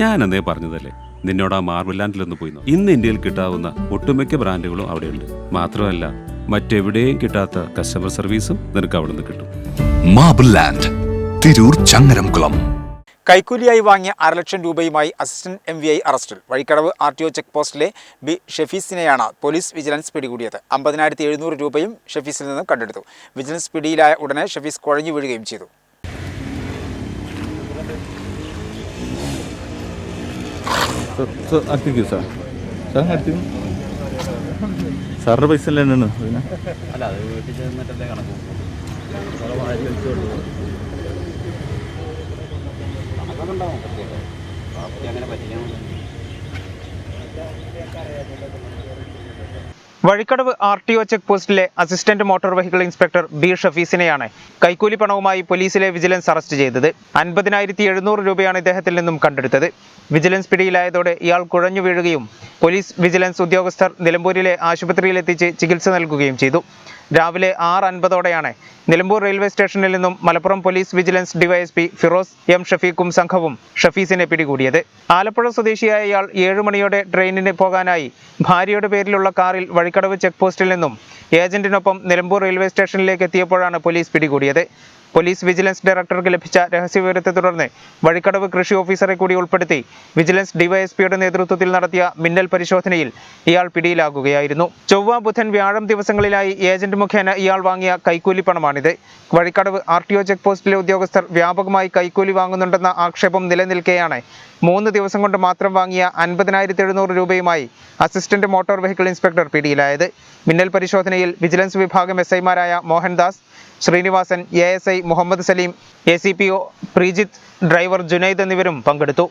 ഞാൻ അന്നേ പറഞ്ഞതല്ലേ? നിന്നോട് ആ മാർബിൾ ലാൻഡിലൊന്ന് പോയി നോക്ക്. ഇന്ന് ഇന്ത്യയിൽ കിട്ടാവുന്ന ഒട്ടുമിക്ക ബ്രാൻഡുകളും അവിടെയുണ്ട്. മാത്രമല്ല മറ്റെവിടെയും കിട്ടാത്ത കസ്റ്റമർ സർവീസും നിനക്ക് അവിടെ നിന്ന് കിട്ടും. Marble land Tirur Changaramkulam. കൈക്കൂലിയായി വാങ്ങിയ അരലക്ഷം രൂപയുമായി അസിസ്റ്റന്റ് എം വി ഐ അറസ്റ്റിൽ Vazhikkadavu R T O check പോസ്റ്റിലെ B ഷെഫീസിനെയാണ് പോലീസ് വിജിലൻസ് പിടികൂടിയത്. അമ്പതിനായിരത്തി എഴുന്നൂറ് രൂപയും ഷെഫീസിൽ നിന്നും കണ്ടെടുത്തു. വിജിലൻസ് പിടിയിലായ ഉടനെ ഷെഫീസ് കുഴഞ്ഞു വീഴുകയും ചെയ്തു. സാർ. സാർ അടുത്ത് സാറിന്റെ പൈസ അല്ലേ തന്നെയാണ്. പിന്നെ? അല്ല അത് വീട്ടിൽ ചെന്നിട്ടല്ലേ കണക്കും കണക്കൊക്കെ പറ്റിയത് ബാക്കി അങ്ങനെ പറ്റിക്കാൻ Vazhikkadavu R T O check പോസ്റ്റിലെ assistant motor vehicle inspector B ഷഫീസിനെയാണ് കൈക്കൂലി പണവുമായി പോലീസിലെ വിജിലൻസ് അറസ്റ്റ് ചെയ്തത്. അൻപതിനായിരത്തി എഴുന്നൂറ് രൂപയാണ് ഇദ്ദേഹത്തിൽ നിന്നും കണ്ടെടുത്തത്. വിജിലൻസ് പിടിയിലായതോടെ ഇയാൾ കുഴഞ്ഞു വീഴുകയും പോലീസ് വിജിലൻസ് ഉദ്യോഗസ്ഥർ നിലമ്പൂരിലെ ആശുപത്രിയിലെത്തിച്ച് ചികിത്സ നൽകുകയും ചെയ്തു. രാവിലെ ആറ് അൻപതോടെയാണ് നിലമ്പൂർ റെയിൽവേ സ്റ്റേഷനിൽ നിന്നും Malappuram police vigilance DYSP Firoz M ഷഫീഖും സംഘവും ഷഫീസിനെ പിടികൂടിയത്. ആലപ്പുഴ സ്വദേശിയായ ഇയാൾ ഏഴു മണിയോടെ ട്രെയിനിന് പോകാനായി ഭാര്യയുടെ പേരിലുള്ള കാറിൽ വഴിക്കടവ് ചെക്ക് പോസ്റ്റിൽ നിന്നും ഏജന്റിനൊപ്പം നിലമ്പൂർ റെയിൽവേ സ്റ്റേഷനിലേക്ക് എത്തിയപ്പോഴാണ് പോലീസ് പിടികൂടിയത്. പോലീസ് വിജിലൻസ് ഡയറക്ടർക്ക് ലഭിച്ച രഹസ്യവിവരത്തെ തുടർന്ന് വഴിക്കടവ് കൃഷി ഓഫീസറെ കൂടി ഉൾപ്പെടുത്തി വിജിലൻസ് ഡിവൈഎസ്പിയുടെ നേതൃത്വത്തിൽ നടത്തിയ മിന്നൽ പരിശോധനയിൽ ഇയാൾ പിടിയിലാകുകയായിരുന്നു. ചൊവ്വ ബുധൻ വ്യാഴം ദിവസങ്ങളിലായി ഏജന്റ് മുഖേന ഇയാൾ വാങ്ങിയ കൈക്കൂലി പണമാണിത്. Vazhikkadavu R T O check പോസ്റ്റിലെ ഉദ്യോഗസ്ഥർ വ്യാപകമായി കൈക്കൂലി വാങ്ങുന്നുണ്ടെന്ന ആക്ഷേപം നിലനിൽക്കെയാണ്. മൂന്ന് ദിവസം കൊണ്ട് മാത്രം വാങ്ങിയ അൻപതിനായിരത്തി എഴുന്നൂറ് രൂപയുമായി അസിസ്റ്റന്റ് മോട്ടോർ വെഹിക്കിൾ ഇൻസ്പെക്ടർ പിടിയിലായത്. മിന്നൽ പരിശോധനയിൽ വിജിലൻസ് വിഭാഗം എസ് ഐമാരായ Mohandas Srinivasan A S I Muhammad Saleem A C P O Preejith driver Junaid എന്നിവരും പങ്കെടുത്തു.